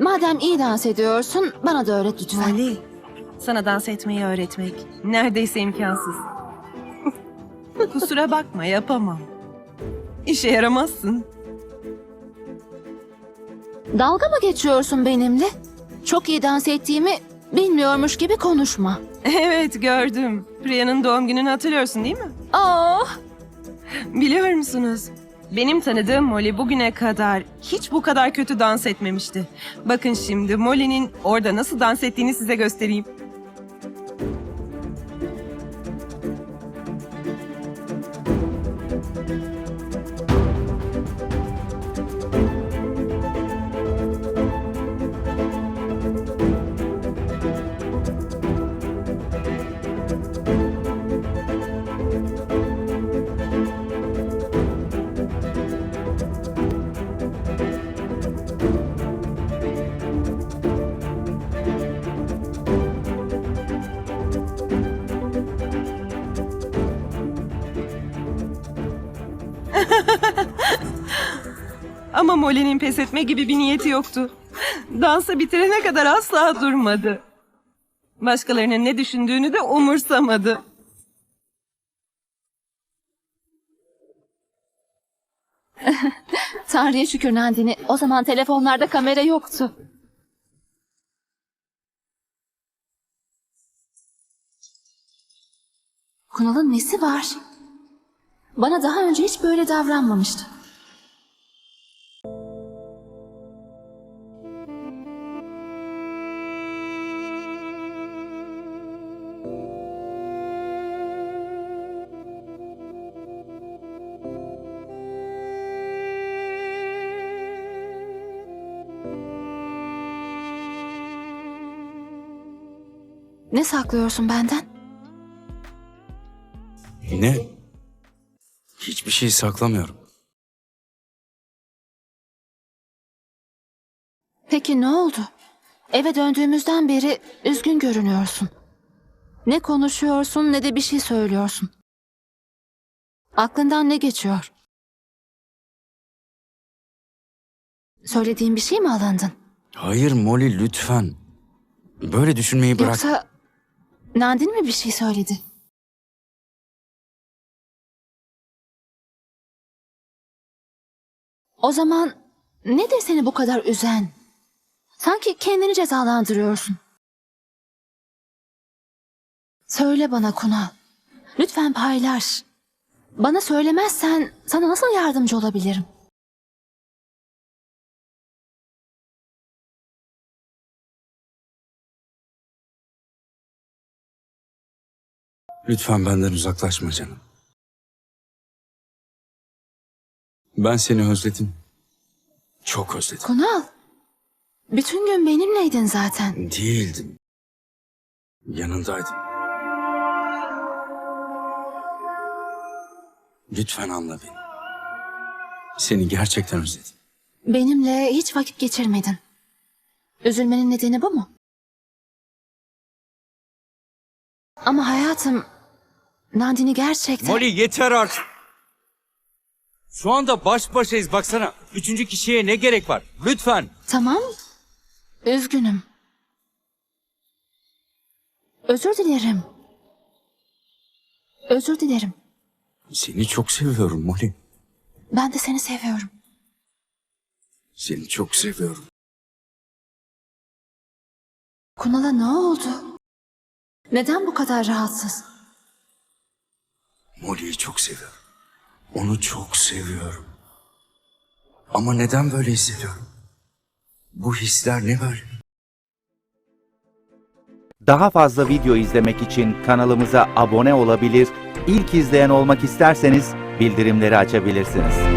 Madem iyi dans ediyorsun bana da öğret lütfen. Ali, sana dans etmeyi öğretmek neredeyse imkansız. Kusura bakma yapamam. İşe yaramazsın. Dalga mı geçiyorsun benimle? Çok iyi dans ettiğimi bilmiyormuş gibi konuşma. Evet gördüm. Priya'nın doğum gününü hatırlıyorsun değil mi? Oh, Biliyor musunuz? Benim tanıdığım Molly bugüne kadar hiç bu kadar kötü dans etmemişti. Bakın şimdi Molly'nin orada nasıl dans ettiğini size göstereyim. Ama Molly'nin pes etme gibi bir niyeti yoktu. Dansı bitirene kadar asla durmadı. Başkalarının ne düşündüğünü de umursamadı. Tanrı'ya şükür Nandini. O zaman telefonlarda kamera yoktu. Kunal'ın nesi var? Bana daha önce hiç böyle davranmamıştı. Ne saklıyorsun benden? Ne? Hiçbir şey saklamıyorum. Peki ne oldu? Eve döndüğümüzden beri üzgün görünüyorsun. Ne konuşuyorsun ne de bir şey söylüyorsun. Aklından ne geçiyor? Söylediğim bir şey mi alındın? Hayır Molly lütfen. Böyle düşünmeyi bırak. Yoksa Nandin mi bir şey söyledi? O zaman nedir seni bu kadar üzen? Sanki kendini cezalandırıyorsun. Söyle bana Kunal. Lütfen paylaş. Bana söylemezsen sana nasıl yardımcı olabilirim? Lütfen benden uzaklaşma canım. Ben seni özledim. Çok özledim. Kunal, bütün gün benimleydin zaten. Değildim. Yanındaydım. Lütfen anla beni. Seni gerçekten özledim. Benimle hiç vakit geçirmedin. Üzülmenin nedeni bu mu? Ama hayatım, Nandini gerçekten... Molly yeter artık. Şu anda baş başayız baksana. Üçüncü kişiye ne gerek var? Lütfen. Tamam, üzgünüm. Özür dilerim. Özür dilerim. Seni çok seviyorum Molly. Ben de seni seviyorum. Seni çok seviyorum. Kunal'a ne oldu? Neden bu kadar rahatsız? Molly'yi çok seviyorum. Onu çok seviyorum. Ama neden böyle hissediyorum? Bu hisler ne böyle? Daha fazla video izlemek için kanalımıza abone olabilir, ilk izleyen olmak isterseniz bildirimleri açabilirsiniz.